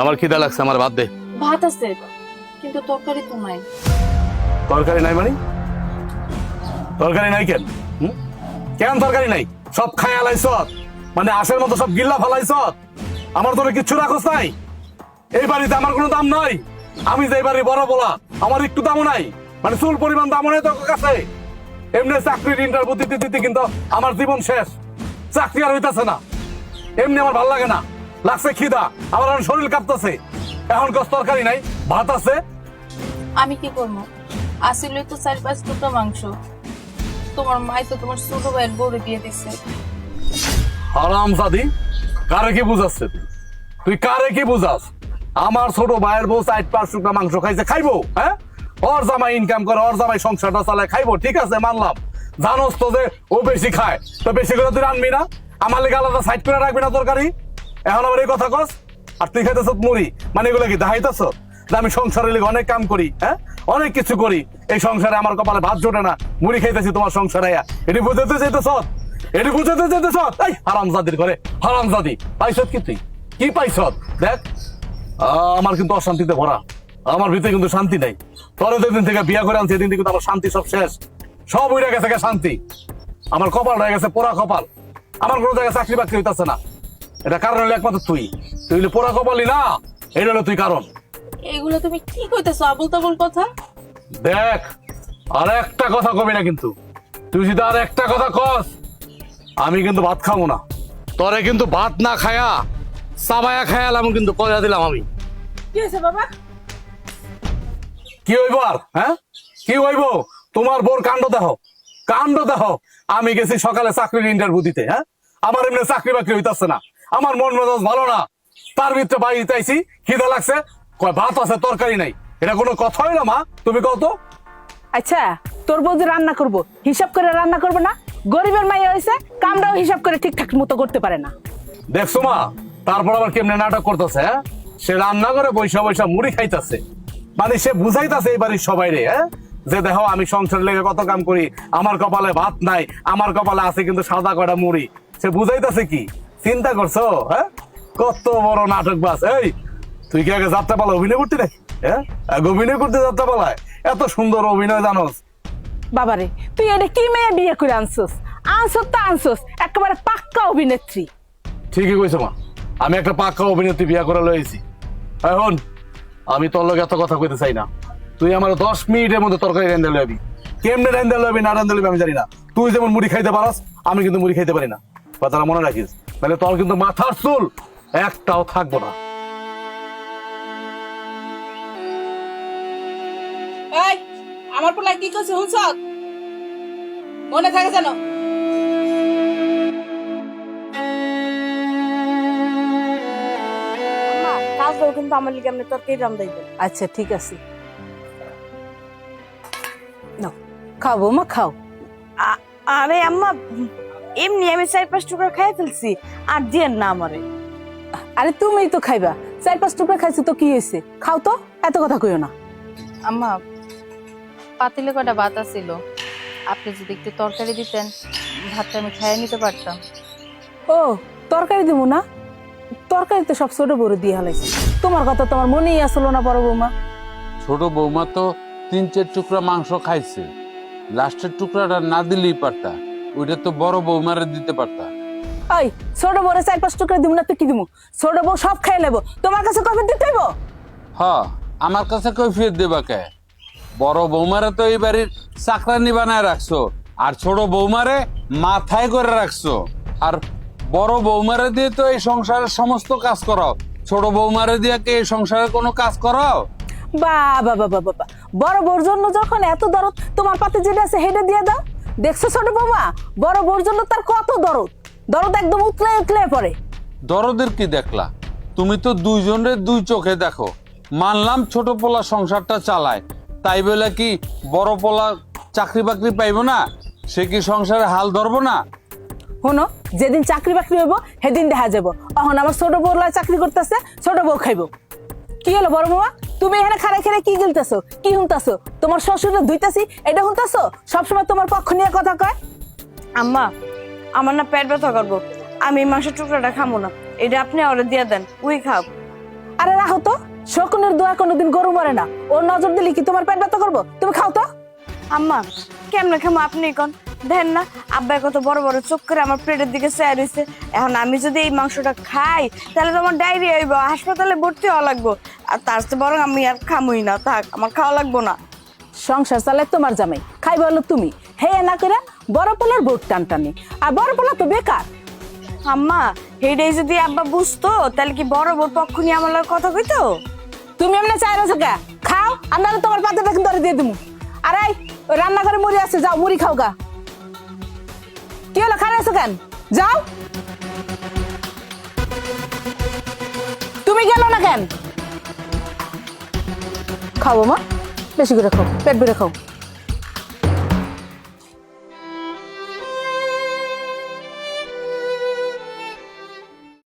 আমার খিদা লাগছে আমার বাদ দে। ভাত আছে কিন্তু তরকারি তো নাই। তরকারি নাই মানে? তরকারি নাই কেন? কেন তরকারি নাই? সব খাই আলাইছ মানে আশের মতো সব গিল্লা ফালাইছ? আমার তোরে কিচ্ছু রাখস নাই? এই বাড়িতে আমার কোনো দাম নাই। আমি যে বাড়ি বড় বলা আমার একটু দামও নাই। মানে চুল পরিমাণ দামও নেই তোর কাছে। এমনি চাকরির ইন্টারভিউ দিতে দিতে কিন্তু আমার জীবন শেষ। চাকরি আর হইতাছে না। এমনি আমার ভালো লাগে না। লাগছে খিদা আমার এখন শরীর কাঁপতেছে। এখন কস তরকারি নাই ভাত আছে। আমি কি করব? আসলে তো চার পাঁচ টুকরা মাংস। তোমার মাই তো তোমার ছোট ভাইয়ের বউরে দিয়ে দিচ্ছে হারাম জাদি কারে কি বুঝাচ্ছে তুই? তুই কারে কি বুঝাস? আমার ছোট ভাইয়ের বউ চার পাঁচ টুকরা মাংস খাইছে খাইবো হ্যাঁ? ওর জামাই ইনকাম করে ওর জামাই সংসারটা চালায় খাইবো ঠিক আছে মানলাম। জানোস তো যে ও বেশি খায় তো বেশি করে তুই রানবি না? আমার লেগে আলাদা সাইড করে রাখবি না তরকারি? এখন আবার এই কথা কস? আর তুই খাইতেছ মুড়ি। মানে এগুলো কি দেখাইতেছ যে আমি সংসারের লেগে অনেক কাম করি হ্যাঁ? অনেক কিছু করি। এই সংসারে আমার কপালে ভাত জোটে না। মুড়ি খাইতেছি তোমার সংসারে এটি বুঝতে চাইতেছ? এটি বুঝতে চাইতেছ? এই, হারামজাদির ঘরে। হারামজাদি পাইছত কি তুই? কি পাইছত দেখ, আমার কিন্তু অশান্তিতে ভরা। আমার ভিতরে কিন্তু শান্তি নাই। তোর যেদিন থেকে বিয়া করে আনছি, এদিন থেকে আমার শান্তি সব শেষ। সব উড়ে গেছে শান্তি। আমার কপাল রয়ে গেছে পোড়া কপাল। আমার কোনো জায়গায় চাকরি বাকরি হইতেছে না। এটা কারণ হলো একমাত্র তুই। তুই হলি পোড়া কপালই না এটা হলো তুই কারণ। এগুলো তুমি কি কইতেছো আবুল তাবুল কথা? দেখ আর একটা কথা কবি না কিন্তু। তুই যদি আর একটা কথা কস আমি কিন্তু ভাত খাব না। তোরে কিন্তু ভাত না খায়া সাবায়া খায়ালাম কিন্তু কয়া দিলাম আমি। কি হয়েছে বাবা? কি হইব আর হ্যাঁ? কি হইব? তোমার বোর কাণ্ড দেখো কাণ্ড দেখো আমি গেছি সকালে চাকরির ইন্টারভিউ দিতে হ্যাঁ? আমার এমনি চাকরি বাকরি হইতাছে না। আমার মন মেজাজ ভালো না। তার ভিতরে বাড়িতে আইছি খিদে লাগছে। কয় ভাত আছে তরকারি নাই। এটা কোনো কথা হইল মা। তুমি কত আচ্ছা তোর বৌদি রান্না করব হিসাব করে রান্না করব না? গরিবের মাইয়া হয়েছে কামটাও হিসাব করে ঠিকঠাক মতো করতে পারে না। দেখছ মা তারপর আবার কেমনে নাটক করতেছে হ্যাঁ? সে রান্না করে বৈশা বৈশা মুড়ি খাইতেছে। মানে সে বুঝাইতেছে এই বাড়ির সবাই রে হ্যাঁ? যে দেখো আমি সংসার লেগে কত কাম করি আমার কপালে ভাত নাই আমার কপালে আছে কিন্তু সাদা কয়টা মুড়ি। সে বুঝাইতেছে কি? চিন্তা করছ হ্যাঁ? কত বড় নাটক বাস এই? তুই কি আগে যাত্রা পালা অভিনয় করতে নাকি? হ্যাঁ? আগে অভিনয় করতে যাত্রা পালায় এত সুন্দর অভিনয় জানোস। বাবারে তুই এটা কি মেয়ে বিয়ে করে আনছোস? আনছোস তো আনছোস একেবারে পাক্কা অভিনেত্রী। ঠিকই কইছো মা আমি একটা পাক্কা অভিনেত্রী বিয়া করে লয়েছি এখন আমি তোর লগে এত কথা কইতে চাই না। তুই আমার দশ মিনিটের মধ্যে তরকারি রেন্দে লবি কেমনে রেন্দে লবি না রেন্দে লবি আমি জানি না। তুই যেমন মুড়ি খাইতে পারস আমি কিন্তু মুড়ি খাইতে পারি না। কথাটা মনে রাখিস। তাহলে তোর কিন্তু মাথার চুল। একটাও থাকব না। এই আমার পোলা কি করছে মনে থাকে জানো কালকেও কিন্তু আমার লিগে আপনি তরকারি রান্দাইবেন আচ্ছা ঠিক আছে। নাও খাও বৌমা খাও। আরে আম্মা এমনি আমি চার পাঁচ টুকরা খাই ফেলছি আর দিয়েন না আমারে। আরে তুমি তো খাইবা চার পাঁচ টুকরা খাইছো তো কি হয়েছে? খাও তো এত কথা কইও না। আম্মা পাতিলে কটা ভাত ছিল আপনি যদি একটু তরকারি দিতেন ভাতটা আমি খেয়ে নিতে পারতাম। ও তরকারি দিব না? তরকারি তো সব ছোট বড় দিয়ে হালাইছে তোমার কথা তোমার মনেই আসলো না বড় বৌমা ছোট বৌমা তো তিন চার টুকরা মাংস খাইছে। লাস্টের টুকরাটা না দিলেই পারতা। ওইটা তো বড় বৌমারে দিতে পারতা। ওই ছোট বড় চার পাঁচ টুকরা দিব না তো কি দিব ছোট বউ সব খাই নেব। তোমার কাছে কবে দিতে হইব? হ আমার কাছে কৈফিয়ত দেবা কে? বড় বৌমারে তো এই বাড়ির চাকরানি বানায় রাখছো আর ছোট বৌমারে মাথায় করে রাখছো। আর বড় বৌমারে দিয়ে তো এই সংসারের সমস্ত কাজ করাও। ছোট বৌমারে দিয়ে কি এই সংসারে কোনো কাজ করাও? বাবা বাবা বাবা বড় বউর জন্য যখন এত দরদ তোমার পাতে যেটা আছে হেডে দিয়ে দাও। দেখছ ছোট বৌমা? বড় বউর জন্য তার কত দরদ? দরদ একদম উতলে উতলে পড়ে। দরদের কি দেখলা? তুমি তো দুইজনের দুই চোখে দেখো। মানলাম ছোট পোলা সংসারটা চালায়। তাই বলে কি বড় পোলা চাকরি বাকরি পাইবো না? সে কি সংসারে হাল ধরবো না? শোনো যেদিন চাকরি বাকরি হইব সেদিন দেখা যাব এখন আমার ছোট বউ চাকরি করতেছে ছোট বউ খাইব। কি হলো বড় বৌমা তুমি এখানে খাড়াই খাড়াই কি গিলতেছো? কি শুনতাছো তোমার শ্বশুরে ধুইতাছি এটা শুনতাছো সবসময় তোমার পক্ষ নিয়ে কথা কয়? আম্মা আমার না পেট ব্যথা করব। আমি এই মাংসের টুকরাটা খামো না। এটা আপনি ওরে দিয়ে দেন উই খাও আরে রাখো শকুনের দোয়া কোনোদিন গরু মরে না। ওর নজর দিলে কি তোমার পেট ব্যথা করব? তুমি খাও তো। আম্মা কেমনে খামো আপনি কোন? দেখেন না আব্বাই কত বড় বড় চোখ করে আমার পেটের দিকে চেয়ে রয়েছে। এখন আমি যদি এই মাংসটা খাই তাহলে তো আমার ডায়রিয়া হইব হাসপাতালে ভর্তি হওয়া লাগবো। আর তার চেয়ে বরং আমি আর খামুই না থাক আমার খাওয়া লাগবো না। সংসার চালায় তোমার জামাই খাই বলো তুমি। হে না করে বড় পোলার ভোট টান টানি। আর বড় পোলা তো বেকার। আম্মা হেডেই যদি আব্বা বুঝতো তাহলে কি বড় বড় পক্ষ নিয়ে আমার লগে কথা কইতো? তুমি এমনি চাই রয়েছো কে? খাও আর নাহলে তোমার পাতে দেখুন ধরে দিয়ে দিমু। আর এই রান্নাঘরে মুড়ি আছে যাও মুড়ি খাও গা। কি হলো? খারাপ আছো কেন? যাও। তুমি গেল না কেন? খাব মা বেশি করে খাও, পেট ভরে খাও।